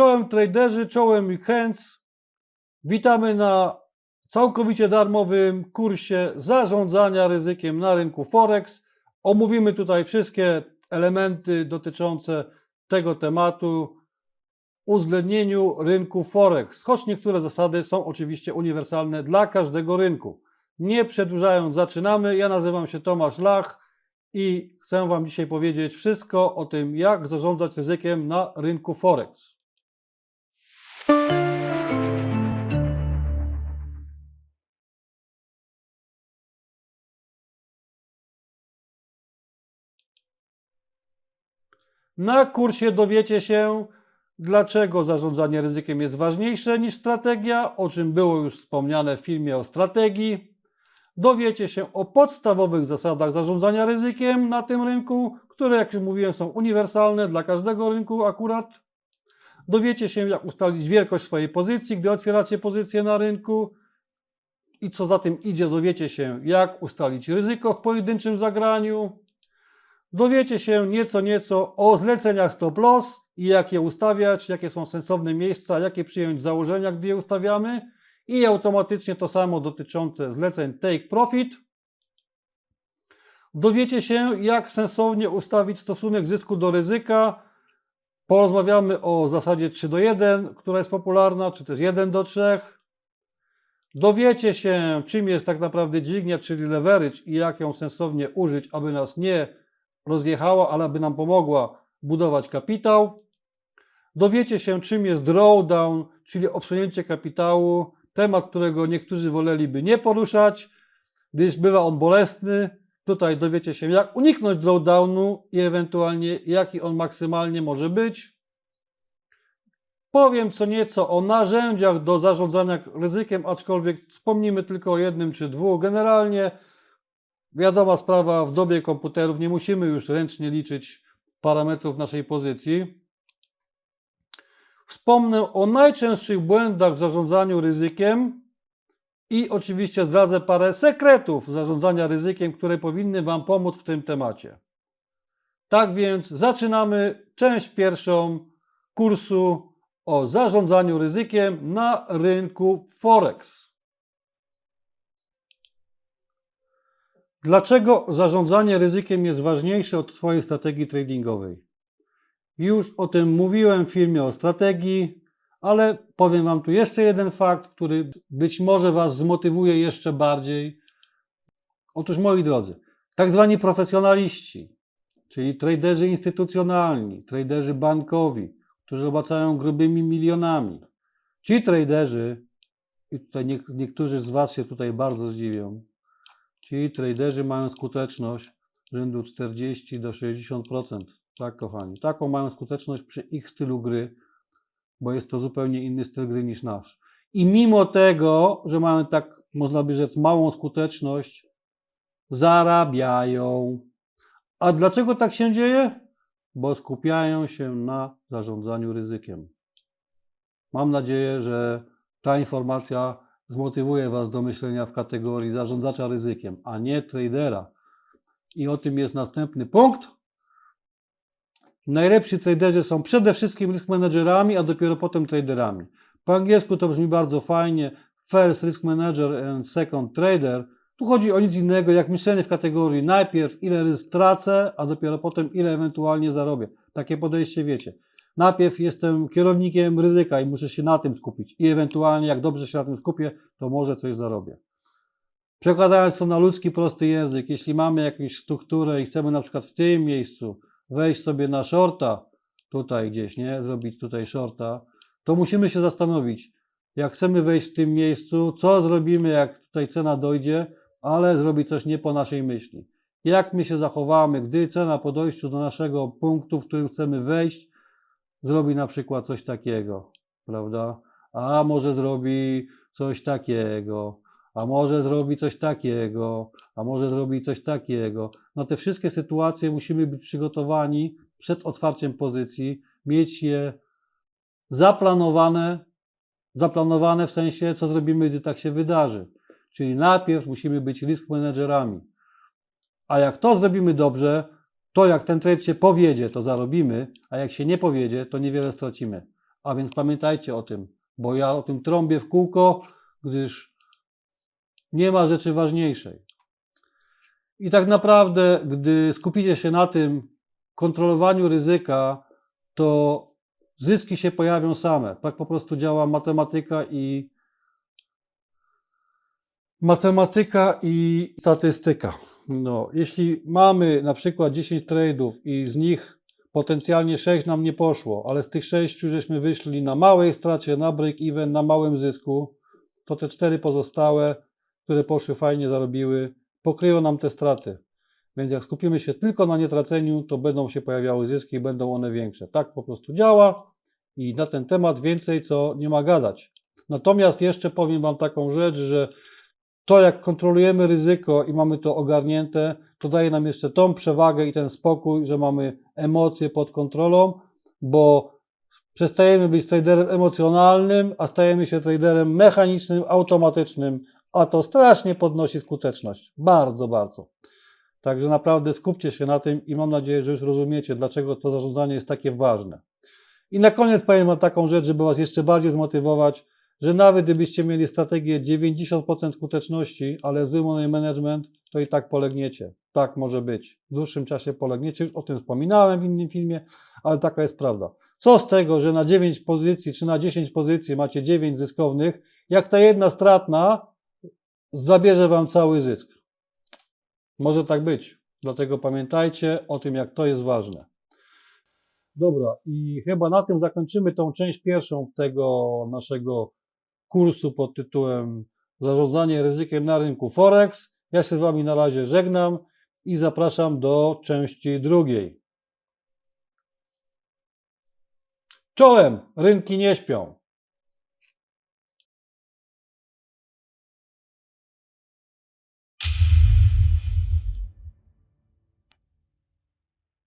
Czołem traderzy, czołem hands. Witamy na całkowicie darmowym kursie zarządzania ryzykiem na rynku Forex. Omówimy tutaj wszystkie elementy dotyczące tego tematu uwzględnieniu rynku Forex, choć niektóre zasady są oczywiście uniwersalne dla każdego rynku. Nie przedłużając, zaczynamy. Ja nazywam się Tomasz Lach i chcę Wam dzisiaj powiedzieć wszystko o tym, jak zarządzać ryzykiem na rynku Forex. Na kursie dowiecie się, dlaczego zarządzanie ryzykiem jest ważniejsze niż strategia, o czym było już wspomniane w filmie o strategii. Dowiecie się o podstawowych zasadach zarządzania ryzykiem na tym rynku, które, jak już mówiłem, są uniwersalne dla każdego rynku akurat. Dowiecie się, jak ustalić wielkość swojej pozycji, gdy otwieracie pozycję na rynku. I co za tym idzie, dowiecie się, jak ustalić ryzyko w pojedynczym zagraniu. Dowiecie się nieco, nieco o zleceniach stop loss i jak je ustawiać, jakie są sensowne miejsca, jakie przyjąć założenia, gdy je ustawiamy. I automatycznie to samo dotyczące zleceń take profit. Dowiecie się, jak sensownie ustawić stosunek zysku do ryzyka. Porozmawiamy o zasadzie 3 do 1, która jest popularna, czy też 1 do 3. Dowiecie się, czym jest tak naprawdę dźwignia, czyli leverage i jak ją sensownie użyć, aby nas nie rozjechała, ale aby nam pomogła budować kapitał. Dowiecie się, czym jest drawdown, czyli obsunięcie kapitału, temat, którego niektórzy woleliby nie poruszać, gdyż bywa on bolesny. Tutaj dowiecie się, jak uniknąć drawdownu i ewentualnie jaki on maksymalnie może być. Powiem co nieco o narzędziach do zarządzania ryzykiem, aczkolwiek wspomnimy tylko o jednym czy dwóch. Generalnie wiadoma sprawa, w dobie komputerów nie musimy już ręcznie liczyć parametrów naszej pozycji. Wspomnę o najczęstszych błędach w zarządzaniu ryzykiem i oczywiście zdradzę parę sekretów zarządzania ryzykiem, które powinny Wam pomóc w tym temacie. Tak więc zaczynamy część pierwszą kursu o zarządzaniu ryzykiem na rynku Forex. Dlaczego zarządzanie ryzykiem jest ważniejsze od Twojej strategii tradingowej? Już o tym mówiłem w filmie o strategii, ale powiem Wam tu jeszcze jeden fakt, który być może Was zmotywuje jeszcze bardziej. Otóż, moi drodzy, tak zwani profesjonaliści, czyli traderzy instytucjonalni, traderzy bankowi, którzy obracają grubymi milionami, ci traderzy, i tutaj nie, niektórzy z Was się tutaj bardzo zdziwią, ci traderzy mają skuteczność rzędu 40 do 60%. Tak, kochani. Taką mają skuteczność przy ich stylu gry, bo jest to zupełnie inny styl gry niż nasz. I mimo tego, że mamy tak, można by rzec, małą skuteczność, zarabiają. A dlaczego tak się dzieje? Bo skupiają się na zarządzaniu ryzykiem. Mam nadzieję, że ta informacja zmotywuje Was do myślenia w kategorii zarządzacza ryzykiem, a nie tradera. I o tym jest następny punkt. Najlepsi traderzy są przede wszystkim risk managerami, a dopiero potem traderami. Po angielsku to brzmi bardzo fajnie. First risk manager and second trader. Tu chodzi o nic innego jak myślenie w kategorii najpierw ile ryzyk tracę, a dopiero potem ile ewentualnie zarobię. Takie podejście wiecie. Najpierw jestem kierownikiem ryzyka i muszę się na tym skupić. I ewentualnie jak dobrze się na tym skupię, to może coś zarobię. Przekładając to na ludzki prosty język, jeśli mamy jakąś strukturę i chcemy na przykład w tym miejscu wejść sobie na shorta, tutaj gdzieś, nie? Zrobić tutaj shorta, to musimy się zastanowić, jak chcemy wejść w tym miejscu, co zrobimy, jak tutaj cena dojdzie, ale zrobi coś nie po naszej myśli. Jak my się zachowamy, gdy cena po dojściu do naszego punktu, w którym chcemy wejść, zrobi na przykład coś takiego, prawda? A może zrobi coś takiego, a może zrobi coś takiego, a może zrobi coś takiego. Na te wszystkie sytuacje musimy być przygotowani przed otwarciem pozycji, mieć je zaplanowane, zaplanowane w sensie, co zrobimy, gdy tak się wydarzy. Czyli najpierw musimy być risk managerami. A jak to zrobimy dobrze, to jak ten trade się powiedzie, to zarobimy, a jak się nie powiedzie, to niewiele stracimy. A więc pamiętajcie o tym, bo ja o tym trąbię w kółko, gdyż nie ma rzeczy ważniejszej. I tak naprawdę, gdy skupicie się na tym kontrolowaniu ryzyka, to zyski się pojawią same. Tak po prostu działa matematyka i matematyka i statystyka. No, jeśli mamy na przykład 10 trade'ów i z nich potencjalnie 6 nam nie poszło, ale z tych 6 żeśmy wyszli na małej stracie, na break-even, na małym zysku, to te 4 pozostałe, które poszły fajnie, zarobiły, pokryją nam te straty. Więc jak skupimy się tylko na nietraceniu, to będą się pojawiały zyski i będą one większe. Tak po prostu działa i na ten temat więcej co nie ma gadać. Natomiast jeszcze powiem Wam taką rzecz, że to jak kontrolujemy ryzyko i mamy to ogarnięte, to daje nam jeszcze tą przewagę i ten spokój, że mamy emocje pod kontrolą, bo przestajemy być traderem emocjonalnym, a stajemy się traderem mechanicznym, automatycznym, a to strasznie podnosi skuteczność. Bardzo, bardzo. Także naprawdę skupcie się na tym i mam nadzieję, że już rozumiecie, dlaczego to zarządzanie jest takie ważne. I na koniec powiem Wam taką rzecz, żeby Was jeszcze bardziej zmotywować, że nawet gdybyście mieli strategię 90% skuteczności, ale zły money management, to i tak polegniecie. Tak może być. W dłuższym czasie polegniecie. Już o tym wspominałem w innym filmie, ale taka jest prawda. Co z tego, że na 9 pozycji czy na 10 pozycji macie 9 zyskownych, jak ta jedna stratna zabierze Wam cały zysk. Może tak być. Dlatego pamiętajcie o tym, jak to jest ważne. Dobra, i chyba na tym zakończymy tą część pierwszą tego naszego kursu pod tytułem Zarządzanie ryzykiem na rynku Forex. Ja się z Wami na razie żegnam i zapraszam do części drugiej. Czołem, rynki nie śpią.